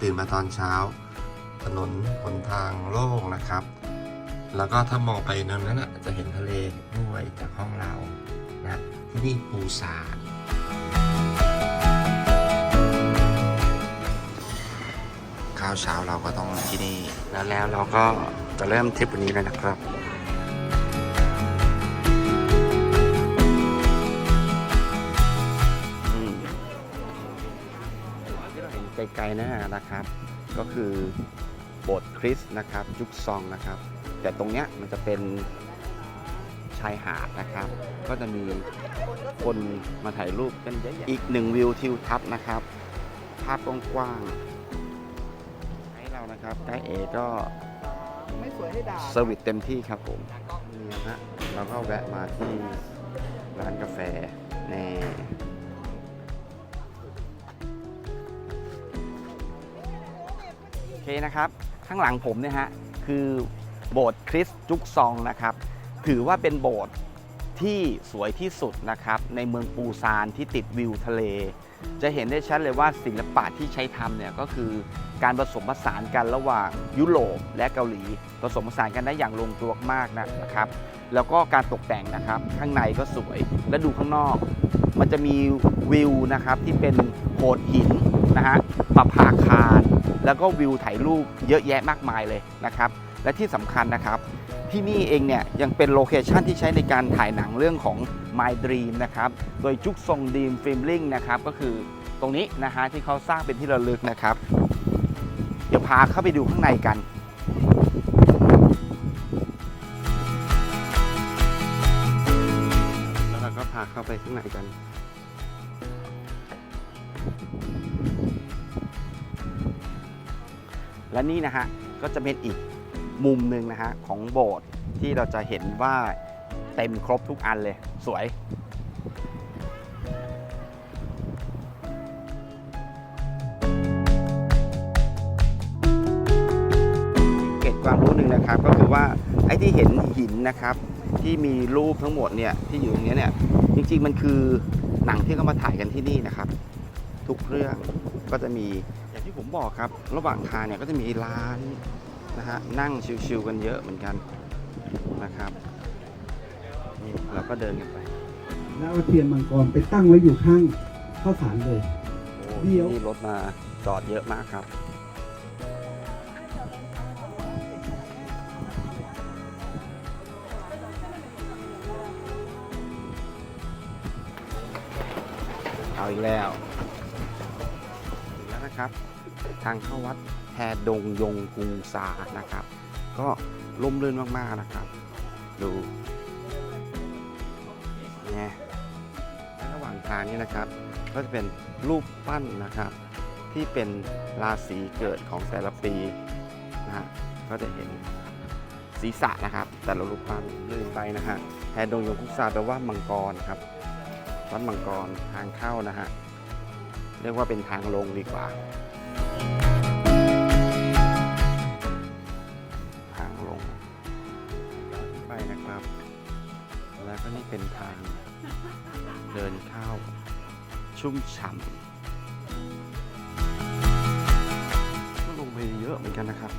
ตื่นมาตอนเช้า ถนนหนทางโล่งนะครับ แล้วก็ถ้ามองไปนั้นนั้นอะจะเห็นทะเลด้วยจากห้องเรานะที่นี่ปูซานข้าวเช้าเราก็ต้องที่นี่ แล้วแล้วเราก็จะเริ่มทริปวันนี้แล้วนะครับ ไกลๆนั่นนะนะครับ ก็คือโบสถ์คริสต์นะครับยุคซองนะครับ แต่ตรงเนี้ยมันจะเป็นชายหาดนะครับ ก็จะมีคนมาถ่ายรูปกันเยอะแยะอีกหนึ่งวิวทิวทัศน์นะครับ ภาพกว้างๆให้เรานะครับได้เอก็ไม่สวยให้ด่าเซอร์วิสเต็มที่ครับผมนี่นะฮะเราก็แวะมาที่ร้านกาแฟแน่ เคนะครับ ข้างหลังผมเนี่ยฮะ คือโบสถ์คริสต์จุกซองนะครับ ถือว่าเป็นโบสถ์ที่สวยที่สุดนะครับ ในเมืองปูซานที่ติดวิวทะเล จะเห็นได้ชัดเลยว่าศิลปะที่ใช้ทำเนี่ยก็คือการผสมผสานกันระหว่างยุโรปและเกาหลี ผสมผสานกันได้อย่างลงตัวมากนะครับ แล้วก็การตกแต่งนะครับ ข้างในก็สวยและดูข้างนอก มันจะมีวิวนะครับที่เป็นโขดหินนะฮะปะพาคา แล้วก็วิวถ่ายรูปเยอะแยะมากมายเลยนะครับ และที่สำคัญนะครับที่นี่เองเนี่ยยังเป็นโลเคชันที่ใช้ในการถ่ายหนังเรื่องของ My Dream นะครับ โดยจุกทรงดีมฟิล์มลิงนะครับก็คือตรงนี้นะฮะที่เขาสร้างเป็นที่ระลึกนะครับ เดี๋ยวพาเข้าไปดูข้างในกันแล้วเราก็พาเข้าไปข้างในกัน และนี่นะฮะก็จะเป็นอีกมุมหนึ่งนะฮะของโบสถ์ที่เราจะเห็นว่าเต็มครบทุกอันเลยสวยเกร็ดความรู้หนึ่งนะครับก็คือว่าไอ้ที่เห็นหินนะครับ ที่มีรูปทั้งหมดเนี่ยที่อยู่ตรงนี้เนี่ยจริงๆมันคือหนังที่เขามาถ่ายกันที่นี่นะครับ ทุกเรื่องก็จะมี บอกครับ ระหว่างทางเนี่ยก็จะมีร้านนะฮะนั่งชิวๆกันเยอะเหมือนกันนะครับนี่เราก็เดินกันไปแล้วเอาเทียนมังกรไปตั้งไว้อยู่ข้างข้าวสารเลย โอ้เดี๋ยว นี่รถมาจอดเยอะมากครับ เอาอีกแล้วถึงแล้ว นะครับ ทางเข้าวัดแพดงยงกุงซานะครับ ก็ร่มรื่นมากๆนะครับ ดูเนี่ยระหว่างทางนี้นะครับ ก็จะเป็นรูปปั้นนะครับ ที่เป็นราศีเกิดของแต่ละปีนะฮะก็จะเห็นศีรษะนะครับ แต่ละรูปปั้นลืมไปนะฮะแพดงยงกุงซาแปลว่ามังกรครับวัดมังกรทางเข้านะฮะ รียกว่าเป็นทางลงดีกว่า ทางลงไปนะครับ แล้วก็นี่เป็นทางเดินเข้าชุ่มฉ่ำก็ลงไปเยอะเหมือนกันนะครับ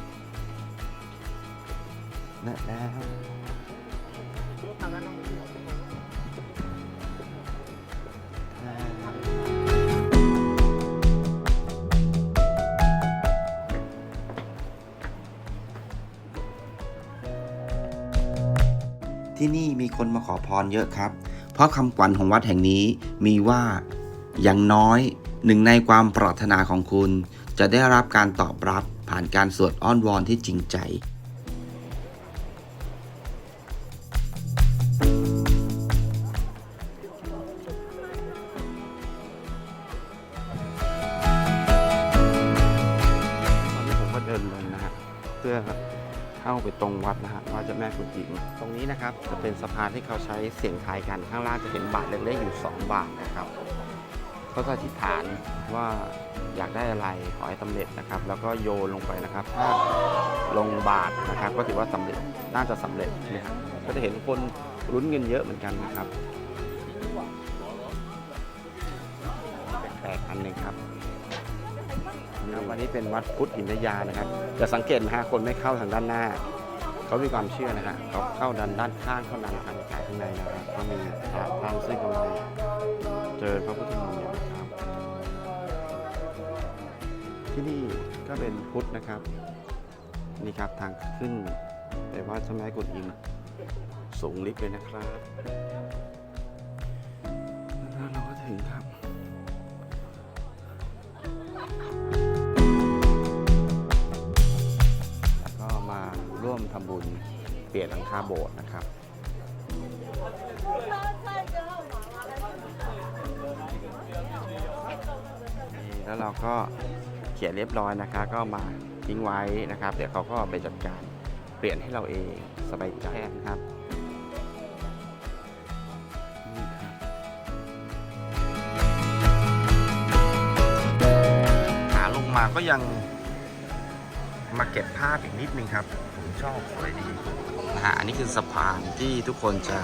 และแล้ว ที่นี่มีคนมาขอพรเยอะครับ เพราะคำขวัญของวัดแห่งนี้มีว่าอย่างน้อยหนึ่งในความปรารถนาของคุณ จะได้รับการตอบรับผ่านการสวดอ้อนวอนที่จริงใจ เข้าไปตรงวัดนะฮะว่าเจะแม่กุฎิมตรงนี้นะครับจะเป็นสะพานที่เขาใช้เสียงทายกันข้างล่างจะเห็นบาทเล็กๆอยู่ 2 บาทนะครับเขาจะอธิษฐานว่าอยากได้อะไรขอให้สำเร็จนะครับ แล้วก็โยนลงไปนะครับ ถ้าลงบาทนะครับ ก็ถือว่าสำเร็จน่าจะสำเร็จนะครับก็จะเห็นคนรุ้นเงินเยอะเหมือนกันนะครับแปลกๆอันหนึ่งครับ ครับวันนี้เป็นวัดพุทธหินยานะครับ จะสังเกตนะฮะคนไม่เข้าทางด้านหน้า เขามีความเชื่อนะฮะเขาเข้าด้านด้านข้างเท่านั้นทางกายข้างในนะครับก็มีพระท่านซึ่งกำลังเจอพระพุทธมนต์อยู่นะครับ ที่นี่ก็เป็นพุทธนะครับนี่ครับทางขึ้นไปวัดเจ้าแม่กุฎอิมสูงลิฟต์เลยนะครับแล้วเราก็ถึงครับ บุญเปลี่ยนหลังคาโบสถ์นะครับนี่แล้วเราก็เขียนเรียบร้อยนะคะ ก็มาทิ้งไว้นะครับ เดี๋ยวเขาก็ไปจัดการเปลี่ยนให้เราเองสบายใจนะครับนี่ครับขาลงมาก็ยัง มาเก็บภาพอีกนิดนึงครับ ผมชอบสวยดีนะฮะอันนี้คือสะพานที่ทุกคนจะ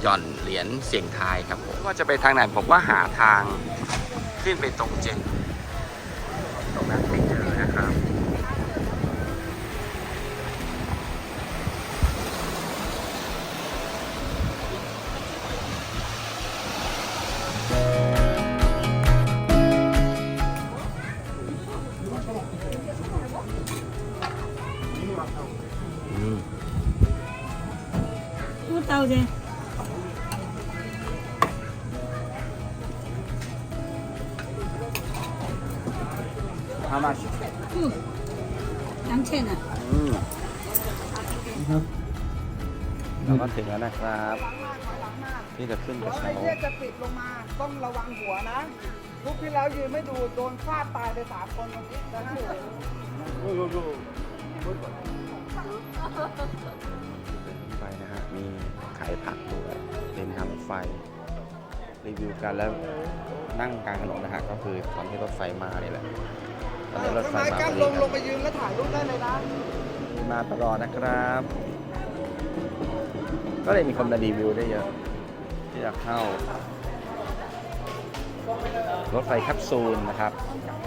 หย่อนเหรียญเสียงทายครับผมว่าจะไปทางไหนผมว่าหาทางขึ้นไปตรงเจนตรงนั้น พูดเตาเจ how much อืมน้ำเช่นอะอืมครับเราก็ถึงแล้วนะครับที่จะขึ้นกระเช้าไอ้เนี่ยจะปิดลงมาต้องระวังหัวนะทุกที่แล้วยืนไม่ดูโดนฟาดตายไปสามคนนะนะ ไปนะฮะ มีขายผักด้วยเป็นทางรถไฟ รีวิวกันแล้วนั่งกลางถนนนะฮะ ก็คือตอนที่รถไฟมาเนี่ยแหละตอนนี้รถทำไฟไมมากันพอลดีงลงไปยืนแล้วถ่ายรูปได้เลยนะ มาตลอดนะครับ ก็เลยมีคนมารีวิวได้เยอะ ที่จะเข้า รถไฟแคปซูลนะครับ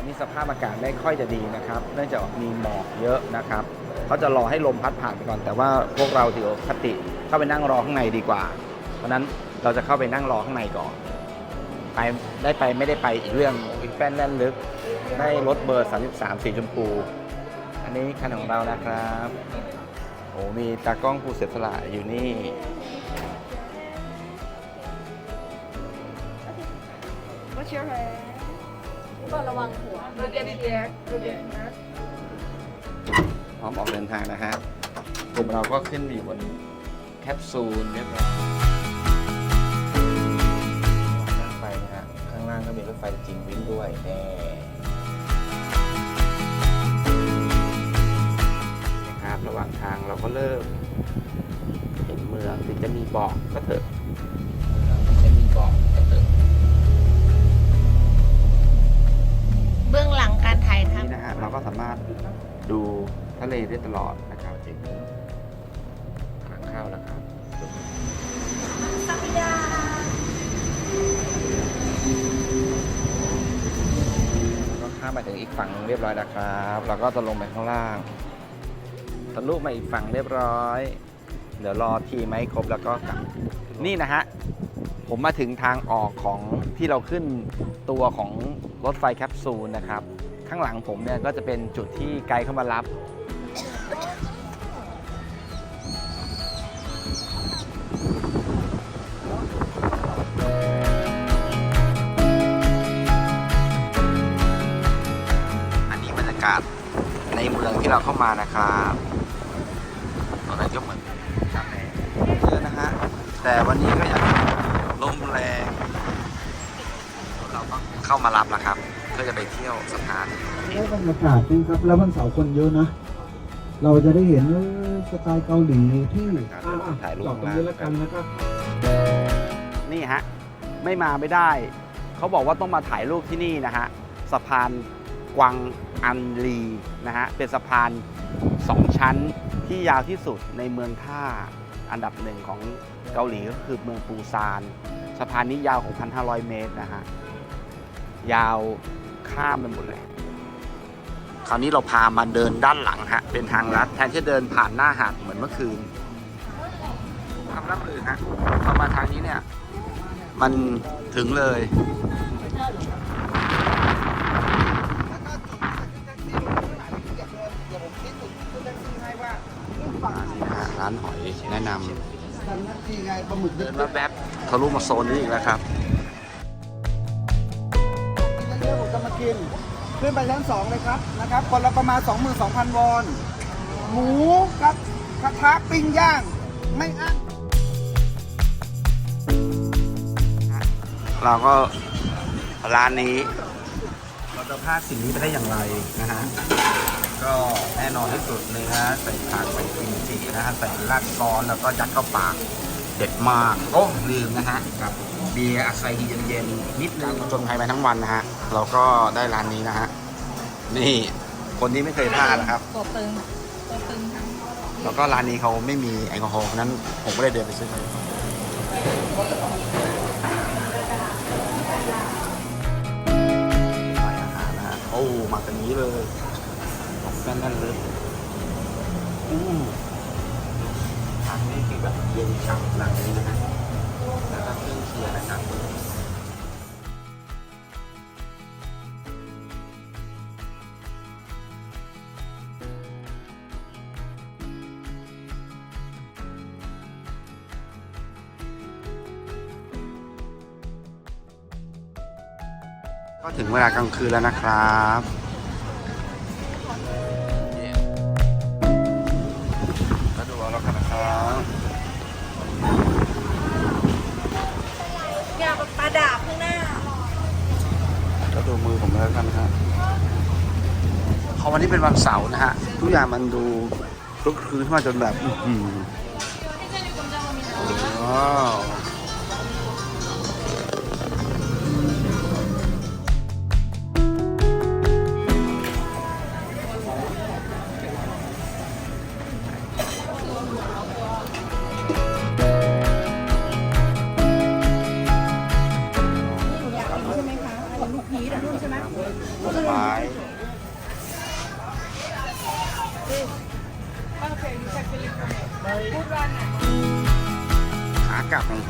นี่สภาพอากาศไม่ค่อยจะดีนะครับ เนื่องจากมีหมอกเยอะนะครับเขาจะรอให้ลมพัดผ่านไปก่อน แต่ว่าพวกเราถือคติเข้าไปนั่งรอข้างในดีกว่า เพราะนั้นเราจะเข้าไปนั่งรอข้างในก่อนไปได้ไปไม่ได้ไปอีกเรื่องอีกแป้นแล่นลึก ได้รถเบอร์ 33 สีชมพู อันนี้คันของเรานะครับโอ้มีตากล้องผู้เสียสละอยู่นี่ What's your name ก็ระวังหัว Look at it there Look at it there พร้อมออกเดินทางนะฮะกลุ่มเราก็ขึ้นอยู่บนแคปซูลเรียบร้อยนั่งไปนะฮะข้างล่างก็มีรถไฟจริงวิ่งด้วยแน่นะครับระหว่างทางเราก็เริ่มเห็นเมืองถึงจะมีบอกก็เถอะถึงจะมีบอกาก็สามารถดูทะเลได้ตลอดนะครับถึงทางเข้าแล้วครับก็ข้ามมาถึงอีกฝั่งหนึ่งเรียบร้อยแล้วครับเราก็จะลงไปข้างล่างทะลุมาอีกฝั่งเรียบร้อย เดี๋ยวรอทีมให้ครบแล้วก็กลับนี่นะฮะผมมาถึงทางออกของที่เราขึ้นตัวของรถไฟแคปซูลนะครับ ข้างหลังผมเนี่ยก็จะเป็นจุดที่ไกด์เข้ามารับ อันนี้บรรยากาศในเมืองที่เราเข้ามานะครับตอนนั้นก็เหมือนกันเยอะนะฮะ แต่วันนี้ก็ยังลมแรง เราต้องเข้ามารับแล้วครับ เพื่อจะไปเที่ยวสถานได้บรรยากาศจริงครับ แล้ววันเสาร์คนเยอะนะ เราจะได้เห็นเออสไตล์เกาหลีที่อะถ่ายรูป จอดตรงนี้แล้วกันแล้วก็ นี่ฮะ ไม่มาไม่ได้ เขาบอกว่าต้องมาถ่ายรูปที่นี่นะฮะ สะพานกวางอันลีนะฮะ เป็นสะพานสองชั้นที่ยาวที่สุดในเมืองท่า อันดับหนึ่งของเกาหลีก็คือเมืองปูซาน สะพานนี้ยาว 6,500 เมตรนะฮะ ยาว ข้ามไปหมดเลย คราวนี้เราพามาเดินด้านหลังฮะ เป็นทางลัดแทนที่เดินผ่านหน้าหาดเหมือนเมื่อคืนทำรับอื่นฮะพอมาทางนี้เนี่ย มันถึงเลยร้านหอยแนะนำทำหน้าที่ไงปลาหมึกเดินมาแป๊บทะลุมาโซนนี้อีกแล้วครับ กิน ขึ้นไปชั้นสองเลยครับนะครับ คนละประมาณ 22,000 วอน หมูกับกระทะปิ้งย่าง ไม่อั้นเราก็ร้านนี้ เราจะพลาดสิ่งนี้ไปได้อย่างไรนะฮะ ก็แน่นอนที่สุดเลยนะใส่ผักใส่กิมจินะฮะใส่ราดซอสแล้วก็ยัดเข้าปากเด็ดมาก โอ้ลืมนะฮะกับ เบียร์อาไซฮีเย็นๆนิดนึงจนภัยไปทั้งวันนะฮะ เราก็ได้ร้านนี้นะฮะ นี่คนนี้ไม่เคยพลาดนะครับ ตัวตึงตัวตึงแล้วก็ร้านนี้เขาไม่มีแอลกอฮอล์ฉะนั้นผมก็เลยเดินไปซื้อมาขายอาหารนะฮะโอ้มากันนี้เลยแน่นนั่นเลยอู้ทางนี้คือแบบเย็นฉ่ำหลังนี้นะฮะ ถึงเวลากลางคืนแล้วนะครับ ก็ดูเอาแล้วกันนะครับอย่าปลาดาบข้างหน้า ก็ดูมือผมแล้วกันนะครับพอวันนี้เป็นวันเสาร์นะฮะ ทุกอย่างมันดูคลุกคลืนขึ้นมาจนแบบ อื้อหือว้าว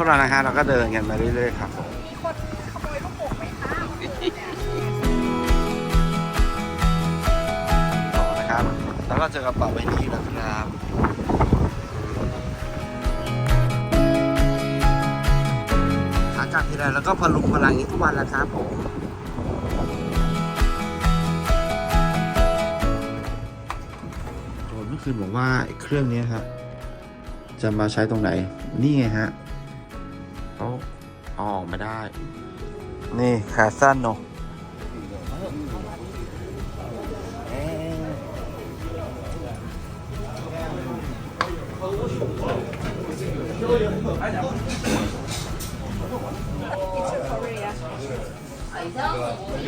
ากลับของเรานะฮะเราก็เดินกันมาเรื่อยๆครับผมต่อนะครับแล้วก็เจอกระเป๋าใบนี้นะครับขากลับทีไรแล้วก็พลุงพลังนี้ทุกวันแล้วครับผมโจนเมื่อคืนบอกว่าเครื่องนี้ครับจะมาใช้ตรงไหน นี่ไงฮะ อาออกมาได้ นี่ขาสั้นเนอะ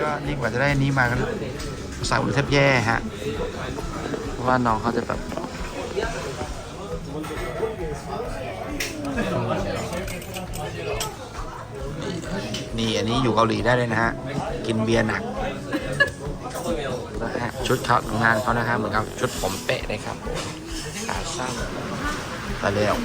ก็นี่กว่าจะได้อันนี้มาก็สายอุ่นแทบแย่ฮะเพราะว่าน้องเขาจะแบบ นี่อันนี้อยู่เกาหลีได้เลยนะฮะ กินเบียร์หนักนะฮะชุดเขางานเขานะฮะเหมือนกับชุดผมเป๊ะเลยครับขาสั้นไปเร็ว